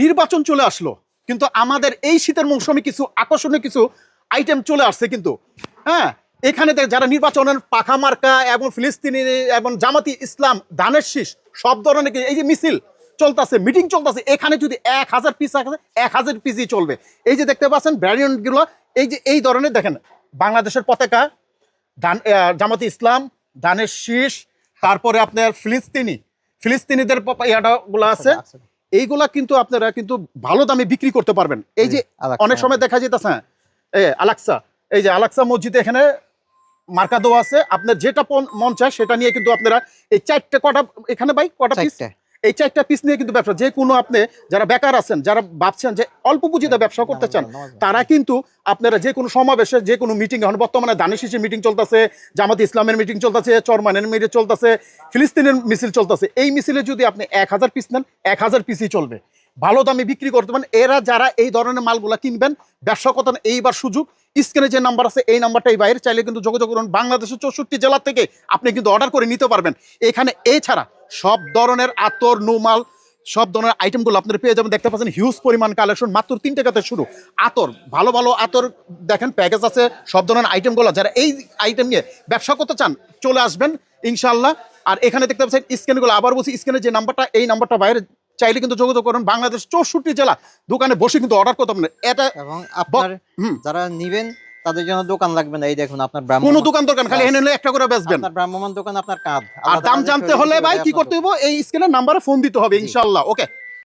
নির্বাচন চলে আসলো। কিন্তু আমাদের এই শীতের মৌসুমে কিছু আকর্ষণীয় কিছু আইটেম চলে আসছে কিন্তু। হ্যাঁ এখানে যারা নির্বাচনের পাখা মার্কা এবং ফিলিস্তিনি এবং জামাতি ইসলাম, দানের শীষ, সব ধরনের এই যে মিছিল চলতেছে মিটিং চলতেছে, এখানে যদি এক হাজার পিস আছে এক হাজার পিসই চলবে। এই যে দেখতে পাচ্ছেন ব্যারিয়নগুলো এই যে, এই ধরনের দেখেন, বাংলাদেশের পতাকা ধান জামাতি ইসলাম ধানের শীষ, তারপরে আপনার ফিলিস্তিনি, ফিলিস্তিনিদের ইয়াটাগুলো আছে। এইগুলা কিন্তু আপনারা কিন্তু ভালো দামে বিক্রি করতে পারবেন। এই যে অনেক সময় দেখা যেতেছে হ্যাঁ এ আলাক্সা এই যে আলাক্সা মসজিদে এখানে মার্কা দেওয়া আছে। আপনার যেটা মন চায় সেটা নিয়ে কিন্তু আপনারা এই চারটে কটা এখানে ভাই কটা পিস। এই চারটা পিস নিয়ে কিন্তু ব্যবসা। যে কোনো আপনি যারা বেকার আছেন যারা ভাবছেন যে অল্প পুঁজিতে ব্যবসা করতে চান তারা কিন্তু আপনারা যে কোনো সমাবেশে যে কোনো মিটিং এখন বর্তমানে দানিশিসের মিটিং চলতেছে জামাত ইসলামের মিটিং চলতেছে চরমানের মিটিং চলতেছে ফিলিস্তিনের মিছিল চলতেছে। এই মিছিলে যদি আপনি এক হাজার পিস নেন এক হাজার পিসই চলবে। ভালো দামে বিক্রি করতে পারেন। এরা যারা এই ধরনের মালগুলা কিনবেন ব্যবসা করতেন এইবার সুযোগ স্ক্রিনে যে নাম্বার আছে এই নাম্বারটা এই বাইরে। চাইলে কিন্তু যোগাযোগ করুন। বাংলাদেশের চৌষট্টি জেলা থেকে আপনি কিন্তু অর্ডার করে নিতে পারবেন। এখানে এছাড়া সব ধরনের আতর নুমাল সব ধরনের আইটেমগুলো আপনারা পেয়ে যাবেন। দেখতে পাচ্ছেন হিউজ পরিমাণ কালেকশন মাত্র তিন টাকাতে শুরু। আতর ভালো ভালো আতর দেখেন প্যাকেজ আছে সব ধরনের আইটেমগুলো যারা এই আইটেম নিয়ে ব্যবসা করতে চান চলে আসবেন ইনশাল্লাহ আর এখানে দেখতে পাচ্ছেন স্ক্যানগুলো আবার বলছি স্ক্যানের যে নাম্বারটা এই নাম্বারটা বাইরে চাইলে কিন্তু যোগাযোগ করুন। বাংলাদেশ চৌষট্টি জেলা দোকানে বসে কিন্তু অর্ডার করতে পারেন এটা এবং আপনার হুম। যারা নিবেন তাদের জন্য দোকান লাগবে না। এই দেখুন আপনার কোনো ব্রাহ্মণ দোকান দোকান খালি এনে একটা করে বেচবেন। আপনার ব্রাহ্মণ দোকান আপনার কাঁধ। আর দাম জানতে হলে ভাই কি করতে হবে। এই স্ক্রিনের নম্বরে ফোন দিতে হবে ইনশাআল্লাহ ওকে